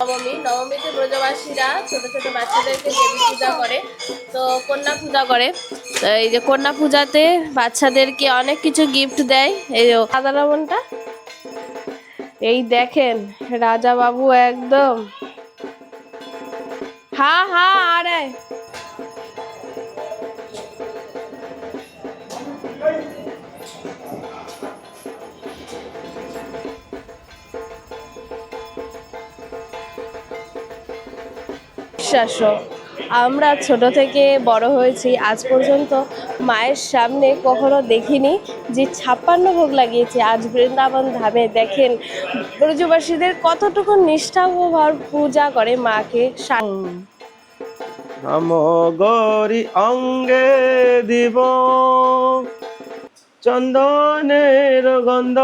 নবমী, নবমীতে ব্রজবাসীরা ছোট ছোট বাচ্চাদেরকে দেবী পূজা করে, তো কন্যা পূজা করে। এই যে কন্যা পূজাতে বাচ্চাদেরকে অনেক কিছু গিফট দেয়। এই রাধা রমনটা এই দেখেন রাজা বাবু একদম। হা হা, আরে। বিশ্বাস আমরা ছোট থেকে বড় হয়েছি, আজ পর্যন্ত মায়ের সামনে কখনো দেখিনি যে ছাপ্পান্ন ভোগ লাগিয়েছে। আজ বৃন্দাবন ধামে দেখেন, ব্রজবাসীদের কতটুকু নিষ্ঠা ও ভর পূজা করে মাকে নম গরি অঙ্গে দিব। চন্দনের গন্ধ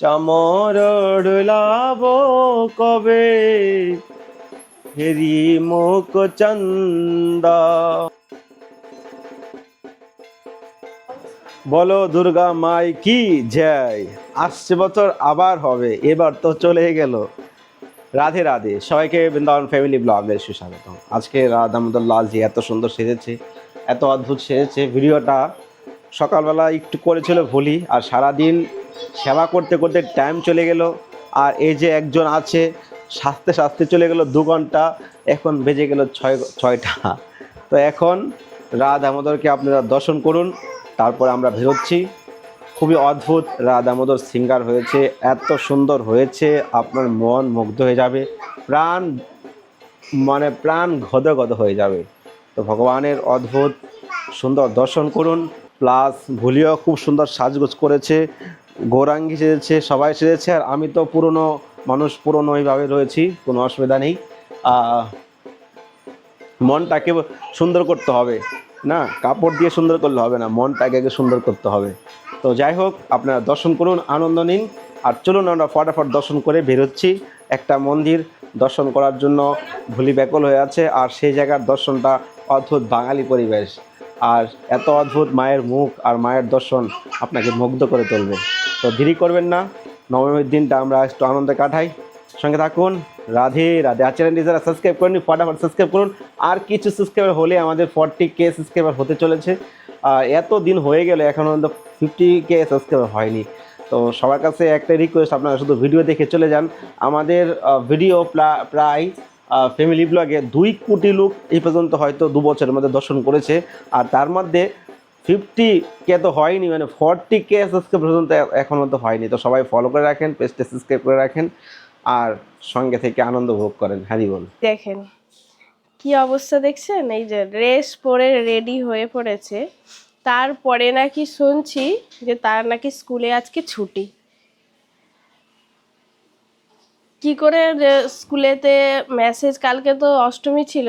চামর ডুলাব কবে? হেরি মুখ চন্দ। বলো, দুর্গা মাই, কি জয়? আসছে বছর, আবার হবে। এবার তো চলে গেল। রাধে রাধে। সবাইকে বৃন্দাবন ফ্যামিলি ব্লগে সুস্বাগত আজকে রাধামোদর লালজি এত সুন্দর সেজেছে, এত অদ্ভুত সেজেছে। ভিডিওটা সকালবেলা একটু করেছিল ভুলি আর সারাদিন সেবা করতে করতে টাইম চলে গেল। আর এই যে একজন আছে সাজতে সাজতে চলে গেল দু ঘণ্টা, এখন বেজে গেল ছয়, ছয়টা। তো এখন রাধ দামোদরকে আপনারা দর্শন করুন, তারপর আমরা বেরোচ্ছি। খুবই অদ্ভুত, রাধা দামোদর সিঙ্গার হয়েছে, এত সুন্দর হয়েছে, আপনার মন মুগ্ধ হয়ে যাবে, প্রাণ মানে প্রাণ গদ গদ হয়ে যাবে। তো ভগবানের অদ্ভুত, সুন্দর দর্শন করুন, প্লাস ভুলিও খুব সুন্দর সাজগোজ করেছে গৌরাঙ্গি সেজেছে, সবাই সেজেছে, আর আমি তো পুরনো মানুষ পুরনো এইভাবে রয়েছি, কোনো অসুবিধা নেই। মনটাকে সুন্দর করতে হবে, না? কাপড় দিয়ে সুন্দর করলে হবে না, মনটাকে আগে সুন্দর করতে হবে। তো যাই হোক, আপনারা দর্শন করুন, আনন্দ নিন, আর চলুন আমরা ফটাফট দর্শন করে বেরোচ্ছি। একটা মন্দির দর্শন করার জন্য ভুলি ব্যাকুল হয়ে আছে, আর সেই জায়গার দর্শনটা অদ্ভুত বাঙালি পরিবেশ। আর এত অদ্ভুত মায়ের মুখ আর মায়ের দর্শন আপনাকে মুগ্ধ করে তুলবে। তো দেরি করবেন না। নবমীর দিনটা আমরা একটু আনন্দে কাটাই। সঙ্গে থাকুন। রাধে রাধে। আর চ্যানেলটি যারা সাবস্ক্রাইব করেনি ফটাফট সাবস্ক্রাইব করুন। আর কিছু সাবস্ক্রাইবার হলে আমাদের ফর্টি কে সাবস্ক্রাইবার হতে চলেছে। এত দিন হয়ে গেলে, এখন পর্যন্ত ফিফটি কে সাবস্ক্রাইবার হয়নি। তো সবার কাছে একটা রিকোয়েস্ট আপনারা শুধু ভিডিও দেখে চলে যান। আমাদের ভিডিও প্রায় ফ্যামিলি ব্লগে দুই কোটি লোক এই পর্যন্ত হয়তো দু বছরের মধ্যে দর্শন করেছে। আর তার মধ্যে ফিফটি কে তো হয়নি মানে ফর্টি কে সাবস্ক্রাইব পর্যন্ত এ- এখনও তো হয়নি। তো সবাই ফলো করে রাখেন, পেজটা সাবস্ক্রাইব করে রাখেন, আর সঙ্গে থেকে আনন্দ ভোগ করেন। হ্যারি বল দেখেন, কি অবস্থা দেখছেন? এই যে ড্রেস পরে রেডি হয়ে পড়েছে। তারপরে নাকি শুনছি যে তার নাকি স্কুলে আজকে ছুটি। কি করে স্কুলেতে মেসেজ কালকে তো অষ্টমী ছিল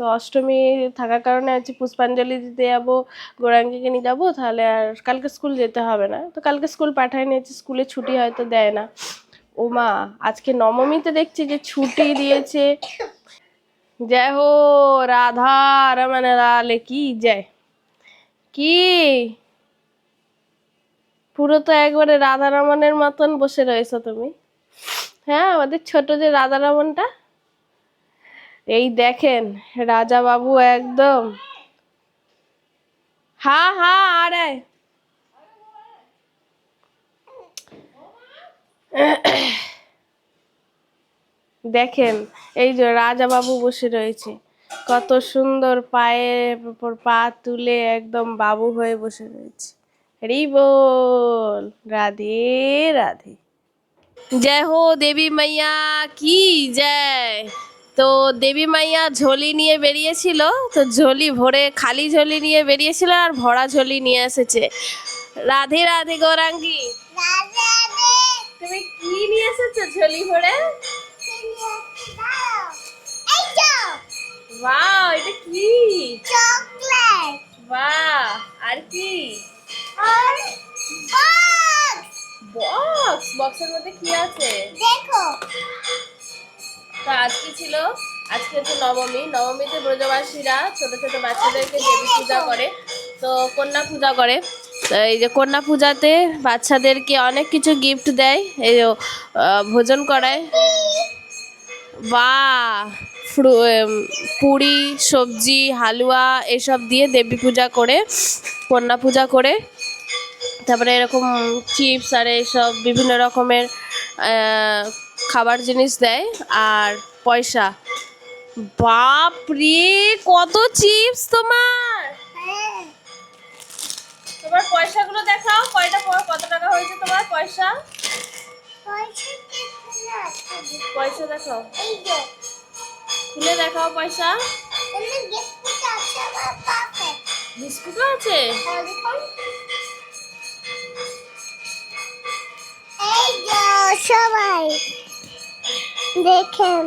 তো অষ্টমী থাকার কারণে আজকে পুষ্পাঞ্জলি দিতে যাব, গৌরাঙ্গীকে নিয়ে যাব, তাহলে আর কালকে স্কুল যেতে হবে না। তো কালকে স্কুল পাঠায় নিয়েছি, স্কুলে ছুটি হয়তো দেয় না। ও মা, আজকে নবমীতে দেখছি যে ছুটি দিয়েছে। জয় হো রাধা রমন লাল কি জয় কি? পুরো তো একবারে রাধা রমনের মতন বসে রয়েছো তুমি। হ্যাঁ আমাদের ছোট যে রাধা রমনটা এই দেখেন রাজা বাবু একদম। হা হা, আরে দেখেন, এই যে রাজা বাবু বসে রয়েছে। কত সুন্দর পায়ের উপর পা তুলে একদম বাবু হয়ে বসে রয়েছে। হরি বল, রাধে রাধে। জয় হো দেবী মাইয়া, কি জয়? তো দেবী মাইয়া ঝোলি নিয়ে বেরিয়েছিল তো ঝোলি ভরে খালি ঝোলি নিয়ে বেরিয়েছিল আর ভরা ঝোলি নিয়ে এসেছে। রাধে রাধে গৌরাঙ্গী। তুমি কি নিয়ে এসেছ ঝোলি ভরে? নবমী, নবমীতে ব্রজবাসীরা ছোট ছোট বাচ্চাদেরকে দেবী পূজা করে, তো কন্যা পূজা করে। এই যে কন্যা পূজাতে বাচ্চাদেরকে অনেক কিছু গিফট দেয়, এই ভোজন করায়। বা পুরি, সবজি, হালুয়া, এসব দিয়ে দেবী পূজা করে, কন্যা পূজা করে। তারপরে এরকম চিপস আর এইসব বিভিন্ন রকমের খাবার জিনিস দেয়, আর পয়সা। বাপ রে কত চিপস তোমার? তোমার পয়সাগুলো দেখাও কয়টা কত টাকা হয়েছে তোমার পয়সা? পয়সা দেখাও। খুলে দেখাও পয়সা। বিস্কুটও আছে সবাই। দেখেন।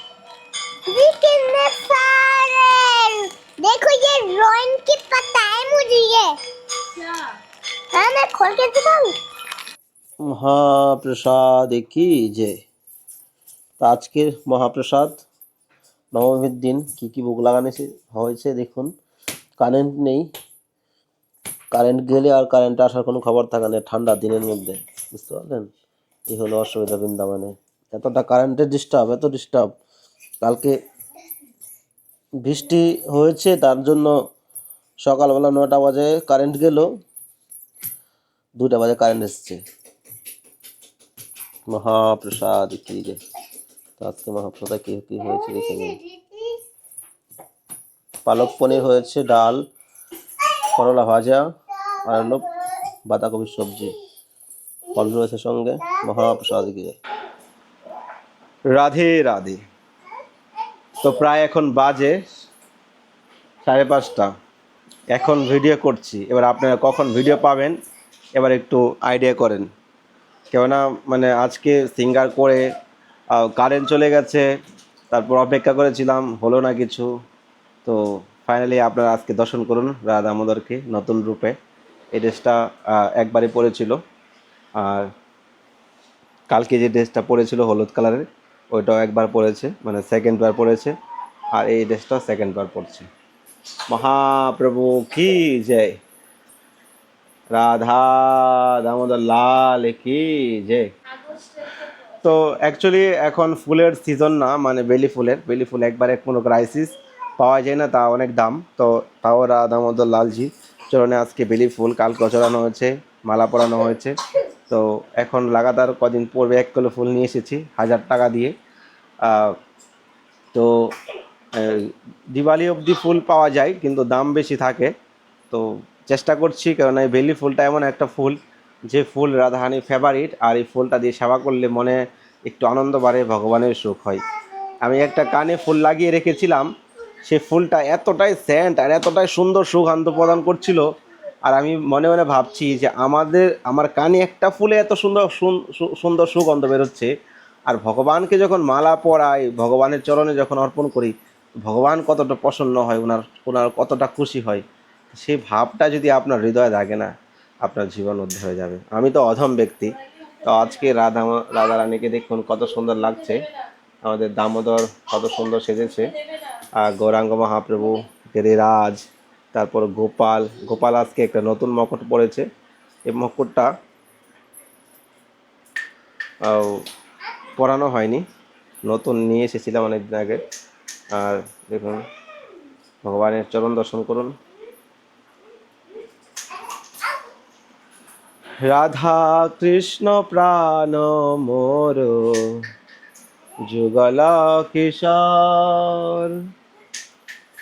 ये कितने सारे देखो ये रोइन की पता है मुझे ये क्या हाँ मैं खोल के दिखाऊं মহাপ্রসাদ কি যে তা আজকের মহাপ্রসাদ নবমীর দিন কি কি ভোগ লাগানো হয়েছে- হয়েছে দেখুন কারেন্ট নেই কারেন্ট গেলে আর কারেন্ট আসার কোনো খবর থাকে না ঠান্ডা দিনের মধ্যে বুঝতে পারলেন এই হলো অসুবিধা বৃন্দাবনে এতটা কারেন্টের ডিস্টার্ব এত ডিস্টার্ব কালকে বৃষ্টি হয়েছে, তার জন্য সকালবেলা নটা বাজে কারেন্ট গেল। দুটা বাজে কারেন্ট এসছে। মহাপ্রসাদ, কি যে? আজকে মহাপ্রসাদ কি কি হয়েছে দেখে নিন। পালক পনির হয়েছে, ডাল, করলা ভাজা, আর বাঁধাকপির সবজি। ফল রয়েছে সঙ্গে। মহাপ্রসাদ, কি রাধে রাধে। তো প্রায় এখন বাজে সাড়ে পাঁচটা। এখন ভিডিও করছি। এবার আপনারা কখন ভিডিও পাবেন, এবার একটু আইডিয়া করেন। কেননা মানে আজকে সিঙ্গার করে কারেন্ট চলে গেছে, তারপর অপেক্ষা করেছিলাম, হলো না কিছু। তো ফাইনালি আপনারা আজকে দর্শন করুন রাধা দামোদরকে নতুন রূপে। এই ড্রেসটা একবারে পরেছিল। আর কালকে যে ড্রেসটা পরেছিল হলুদ কালারের ওইটাও একবার পড়েছে মানে সেকেন্ড বার পড়েছে, আর এই ড্রেসটাও সেকেন্ড বার পড়ছে। মহাপ্রভু কি জয়! রাধা দামোদর লাল কি জয়! তো অ্যাকচুয়ালি এখন ফুলের সিজন না মানে বেলি ফুলের, বেলি ফুল একবারে কোনো ক্রাইসিস পাওয়া যায় না তা অনেক দাম। তো তাও রাধা দামোদর লালজি চরণে আজকে বেলি ফুল, কালকে চড়ানো হয়েছে, মালা পরানো হয়েছে। তো এখন লাগাতার কদিন পরবে এক কিলো ফুল নিয়ে এসেছি, হাজার টাকা দিয়ে। তো দিওয়ালি অবধি ফুল পাওয়া যায়, কিন্তু দাম বেশি থাকে। তো চেষ্টা করছি, কারণ এই বেলি ফুলটা এমন একটা ফুল, যে ফুল রাধাহানি ফেভারিট আর এই ফুলটা দিয়ে সেবা করলে মনে একটু আনন্দ বাড়ে, ভগবানের সুখ হয়। আমি একটা কানে ফুল লাগিয়ে রেখেছিলাম, সে ফুলটা এতটাই স্যান্ট আর এতটাই সুন্দর সুগন্ধ প্রদান করছিল আর আমি মনে মনে ভাবছি যে আমাদের, আমার কানে একটা ফুলে এত সুন্দর সুন- সুন্দর সুগন্ধ বেরোচ্ছে। আর ভগবানকে যখন মালা পরাই, ভগবানের চরণে যখন অর্পণ করি, ভগবান কতটা প্রসন্ন হয় ওনার ওনার কতটা খুশি হয়, সেই ভাবটা যদি আপনার হৃদয়ে থাকে না, আপনার জীবন উদ্ধার হয়ে যাবে। আমি তো অধম ব্যক্তি। তো আজকে রাধা রাধা রানীকে দেখুন, কত সুন্দর লাগছে। আমাদের দামোদর কত সুন্দর সেজেছে। আর গৌরাঙ্গ মহাপ্রভু, গিরিরাজ তারপর গোপাল গোপাল আজকে একটা নতুন মকট পড়েছে এই মকটটা পরানো হয়নি। নতুন নিয়ে এসেছিলাম অনেকদিন আগে। আর দেখুন, ভগবানের চরণ দর্শন করুন। রাধা কৃষ্ণ প্রাণ মোর, যুগল কিশোর।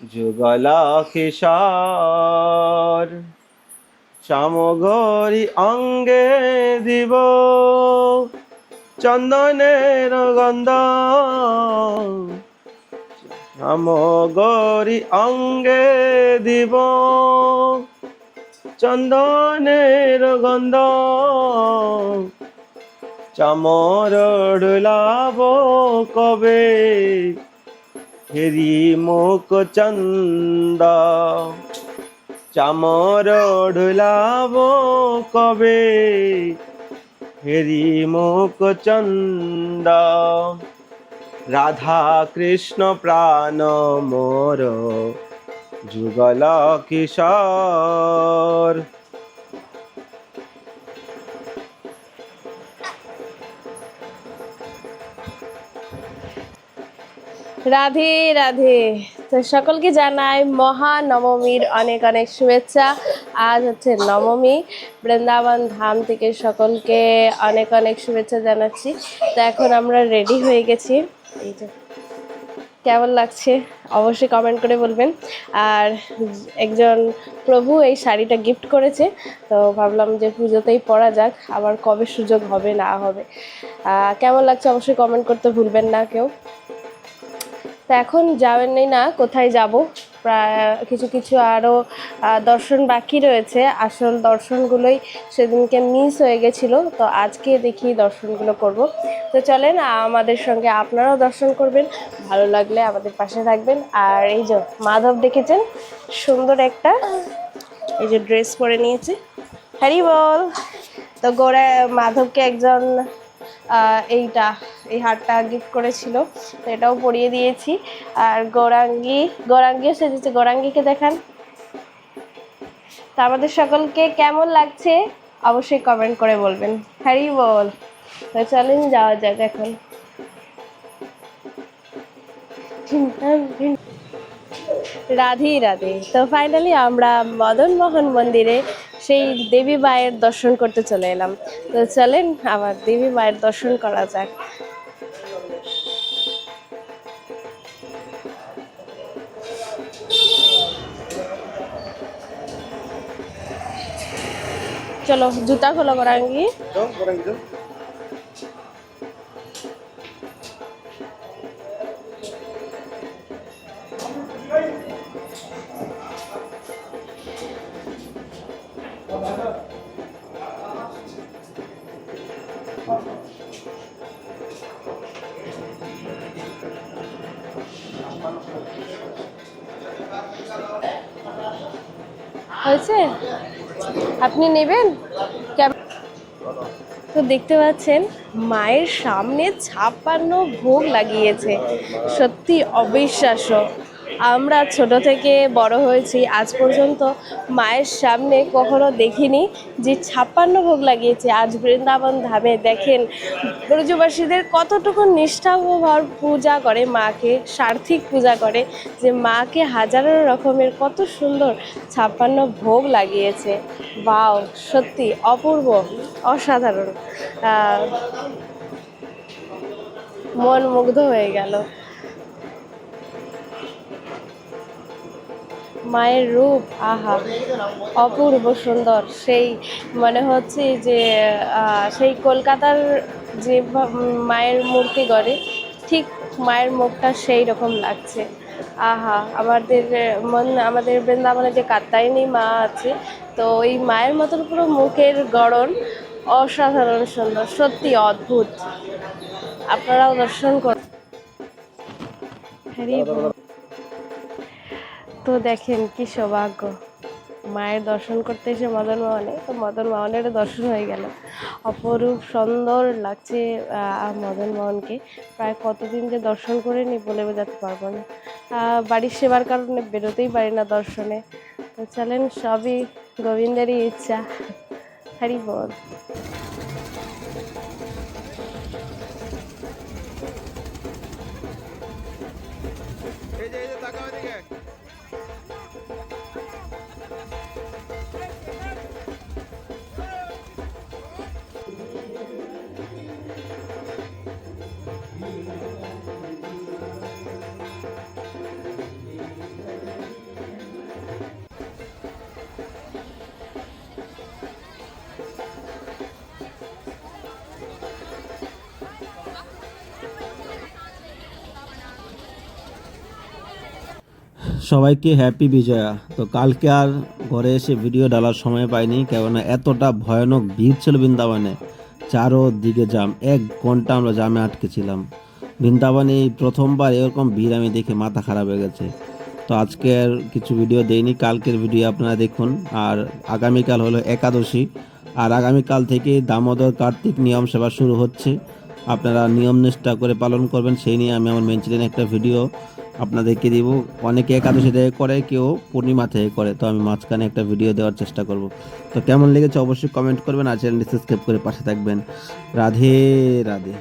যুগল সামগরি অঙ্গে দিব চন্দনের গন্ধ সামগরি অঙ্গে দিব চন্দনের গন্ধ চামর ডুলাব কবে? হেরি মুখ চন্দ। চামর ডুলাব কবে? হেরি মুখ চন্দ। রাধা কৃষ্ণ প্রাণ মোর যুগল কিশোর। রাধে রাধে। তো সকলকে জানাই মহানবমীর অনেক অনেক শুভেচ্ছা। আজ হচ্ছে নবমী। বৃন্দাবন ধাম থেকে সকলকে অনেক অনেক শুভেচ্ছা জানাচ্ছি। তো এখন আমরা রেডি হয়ে গেছি। এই যে, কেমন লাগছে? অবশ্যই কমেন্ট করে বলবেন। আর একজন প্রভু এই শাড়িটা গিফট করেছে। তো ভাবলাম যে পুজোতেই পরা যাক, আবার কবে সুযোগ হবে, না হবে। কেমন লাগছে? অবশ্যই কমেন্ট করতে ভুলবেন না কেউ। তো এখন যাবেনই না, কোথায় যাব? প্রায় কিছু কিছু আরও দর্শন বাকি রয়েছে। আসল দর্শনগুলোই সেদিনকে মিস হয়ে গেছিল, তো আজকে দেখি দর্শনগুলো করব। তো চলেন, আমাদের সঙ্গে আপনারাও দর্শন করবেন, ভালো লাগলে আমাদের পাশে থাকবেন। আর এই যে মাধব দেখেছেন, সুন্দর একটা, এই যে ড্রেস পরে নিয়েছে। হ্যারি বল, তো গোড়া মাধবকে একজন এইটা, এই হারটা গিফট করেছিল, তো এটাও পরিয়ে দিয়েছি। আর গৌরাঙ্গি, গৌরাঙ্গিও সেজেছে। গৌরাঙ্গিকে দেখান। তা আমাদের সকলকে কেমন লাগছে অবশ্যই কমেন্ট করে বলবেন। হ্যারি বল। চলেন যাওয়া যাক এখন। রাধে রাধে। তো ফাইনালি আমরা মদন মোহন মন্দিরে সেই দেবী মায়ের দর্শন করতে চলে এলাম। তো চলেন আবার দেবী মায়ের দর্শন করা যাক। চলো, জুতা খোলো করাঙ্গি হয়েছে আপনি নেবেন? তো দেখতে পাচ্ছেন মায়ের সামনে ছাপ্পান্ন ভোগ লাগিয়েছে। সত্যি অবিশ্বাস্য। আমরা ছোট থেকে বড় হয়েছি, আজ পর্যন্ত মায়ের সামনে কখনো দেখিনি যে ছাপ্পান্ন ভোগ লাগিয়েছে। আজ বৃন্দাবন ধামে দেখেন, ব্রজবাসীদের কতটুকু নিষ্ঠাভর পূজা করে, মাকে সার্থিক পূজা করে যে মাকে হাজারো রকমের কত সুন্দর ছাপ্পান্ন ভোগ লাগিয়েছে। বাও সত্যি অপূর্ব, অসাধারণ। মন মুগ্ধ হয়ে গেল। মায়ের রূপ, আহা, অপূর্ব সুন্দর। সেই মনে হচ্ছে যে সেই কলকাতার যে মায়ের মূর্তি গড়ে, ঠিক মায়ের মুখটা সেই রকম লাগছে। আহা, আমাদের, মন, আমাদের বৃন্দাবনে যে কাত্তায়নী মা আছে, তো ওই মায়ের মতন পুরো মুখের গড়ন অসাধারণ সুন্দর, সত্যি অদ্ভুত। আপনারাও দর্শন করুন। তো দেখেন কি সৌভাগ্য। মায়ের দর্শন করতে এসে মদন মোহনে তো মদন মোহনের দর্শন হয়ে গেল। অপরূপ সুন্দর লাগছে মদন মোহনকে প্রায় কতদিন যে দর্শন করে নি বলে বোঝাতে পারব না। বাড়ির সেবার কারণে বেরোতেই পারি না দর্শনে। তো চলেন, সবই গোবিন্দেরই ইচ্ছা। হরি বল। সবাইকে হ্যাপি বিজয়া। তো কালকে আর ঘরে এসে ভিডিও ডালার সময় পাইনি, কেননা এতটা ভয়ানক ভিড় ছিল বৃন্দাবনে। চারোদিকে জাম এক ঘণ্টা আমরা জামে আটকেছিলাম বৃন্দাবনে এই প্রথমবার এরকম ভিড় আমি দেখে মাথা খারাপ হয়ে গেছে। তো আজকের কিছু ভিডিও দেইনি, কালকের ভিডিও আপনারা দেখুন। আর আগামীকাল হলো একাদশী। আর আগামীকাল থেকে দামোদর কার্তিক নিয়ম সেবা শুরু হচ্ছে। আপনারা নিয়ম নিষ্ঠা করে পালন করবেন, সেই নিয়ে আমি আমার মেন চ্যানেলে একটা ভিডিও আপনাদেরকে দিব। অনেকে একাদশী থেকে করে, কেউ পূর্ণিমা থেকে করে। তো আমি মাঝখানে একটা ভিডিও দেওয়ার চেষ্টা করব। তো কেমন লেগেছে অবশ্যই কমেন্ট করবেন আর চ্যানেলটি সাবস্ক্রাইব করে পাশে থাকবেন। রাধে রাধে।